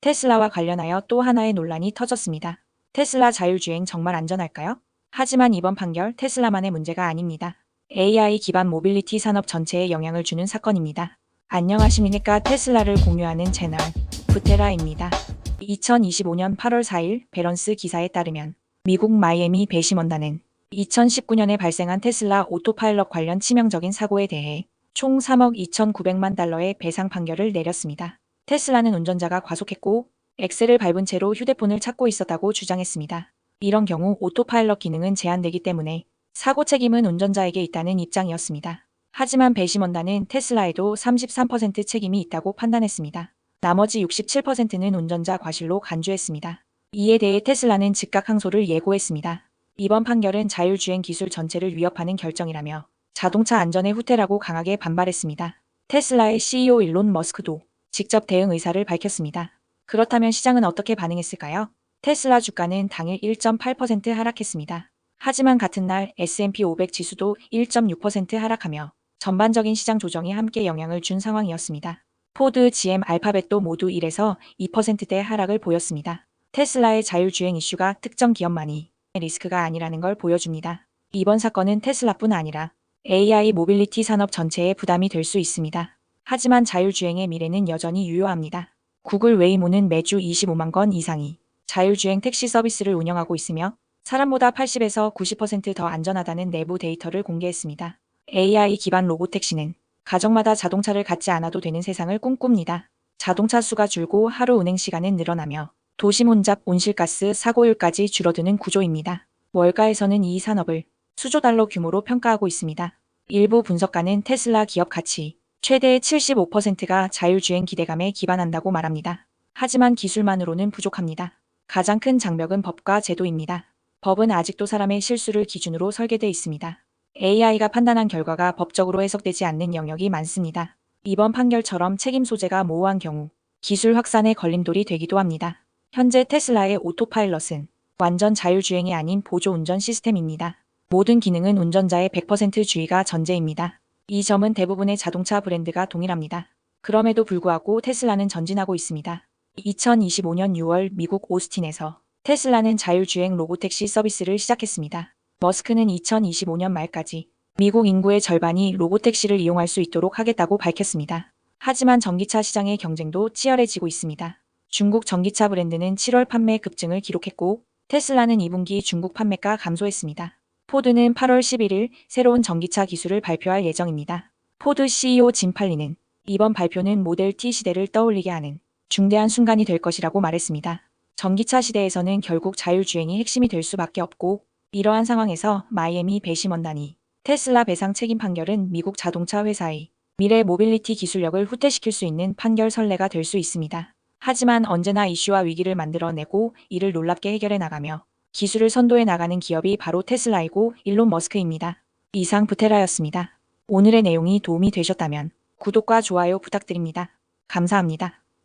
테슬라와 관련하여 또 하나의 논란이 터졌습니다. 테슬라 자율주행 정말 안전할까요? 하지만 이번 판결 테슬라만의 문제가 아닙니다. AI 기반 모빌리티 산업 전체에 영향을 주는 사건입니다. 안녕하십니까 테슬라를 공유하는 채널 부테라입니다. 2025년 8월 4일 밸런스 기사에 따르면 미국 마이애미 배심원단은 2019년에 발생한 테슬라 오토파일럿 관련 치명적인 사고에 대해 총 3억 2,900만 달러의 배상 판결을 내렸습니다. 테슬라는 운전자가 과속했고 엑셀을 밟은 채로 휴대폰을 찾고 있었다고 주장했습니다. 이런 경우 오토파일럿 기능은 제한되기 때문에 사고 책임은 운전자에게 있다는 입장이었습니다. 하지만 배심원단은 테슬라에도 33% 책임이 있다고 판단했습니다. 나머지 67%는 운전자 과실로 간주했습니다. 이에 대해 테슬라는 즉각 항소를 예고했습니다. 이번 판결은 자율주행 기술 전체를 위협하는 결정이라며 자동차 안전의 후퇴라고 강하게 반발했습니다. 테슬라의 CEO 일론 머스크도 직접 대응 의사를 밝혔습니다. 그렇다면 시장은 어떻게 반응했을까요? 테슬라 주가는 당일 1.8% 하락했습니다. 하지만 같은 날 S&P 500 지수도 1.6% 하락하며 전반적인 시장 조정이 함께 영향을 준 상황이었습니다. 포드, GM, 알파벳도 모두 1에서 2%대 하락을 보였습니다. 테슬라의 자율주행 이슈가 특정 기업만이 리스크가 아니라는 걸 보여줍니다. 이번 사건은 테슬라뿐 아니라 AI 모빌리티 산업 전체에 부담이 될 수 있습니다. 하지만 자율주행의 미래는 여전히 유효합니다. 구글 웨이모는 매주 25만 건 이상이 자율주행 택시 서비스를 운영하고 있으며 사람보다 80에서 90%더 안전하다는 내부 데이터를 공개했습니다. AI 기반 로보택시는 가정마다 자동차를 갖지 않아도 되는 세상을 꿈꿉니다. 자동차 수가 줄고 하루 운행 시간은 늘어나며 도심 혼잡, 온실가스, 사고율까지 줄어드는 구조입니다. 월가에서는 이 산업을 수조 달러 규모로 평가하고 있습니다. 일부 분석가는 테슬라 기업 가치 최대의 75%가 자율주행 기대감에 기반한다고 말합니다. 하지만 기술만으로는 부족합니다. 가장 큰 장벽은 법과 제도입니다. 법은 아직도 사람의 실수를 기준으로 설계돼 있습니다. AI가 판단한 결과가 법적으로 해석되지 않는 영역이 많습니다. 이번 판결처럼 책임 소재가 모호한 경우 기술 확산의 걸림돌이 되기도 합니다. 현재 테슬라의 오토파일럿은 완전 자율주행이 아닌 보조 운전 시스템입니다. 모든 기능은 운전자의 100% 주의가 전제입니다. 이 점은 대부분의 자동차 브랜드가 동일합니다. 그럼에도 불구하고 테슬라는 전진하고 있습니다. 2025년 6월 미국 오스틴에서 테슬라는 자율주행 로보택시 서비스를 시작했습니다. 머스크는 2025년 말까지 미국 인구의 절반이 로보택시를 이용할 수 있도록 하겠다고 밝혔습니다. 하지만 전기차 시장의 경쟁도 치열해지고 있습니다. 중국 전기차 브랜드는 7월 판매 급증을 기록했고 테슬라는 2분기 중국 판매가 감소했습니다. 포드는 8월 11일 새로운 전기차 기술을 발표할 예정입니다. 포드 CEO 짐 팔리는 이번 발표는 모델 T 시대를 떠올리게 하는 중대한 순간이 될 것이라고 말했습니다. 전기차 시대에서는 결국 자율주행이 핵심이 될 수밖에 없고 이러한 상황에서 마이애미 배심원단이 테슬라 배상 책임 판결은 미국 자동차 회사의 미래 모빌리티 기술력을 후퇴시킬 수 있는 판결 선례가 될 수 있습니다. 하지만 언제나 이슈와 위기를 만들어내고 이를 놀랍게 해결해 나가며 기술을 선도해 나가는 기업이 바로 테슬라이고 일론 머스크입니다. 이상 부테라였습니다. 오늘의 내용이 도움이 되셨다면 구독과 좋아요 부탁드립니다. 감사합니다.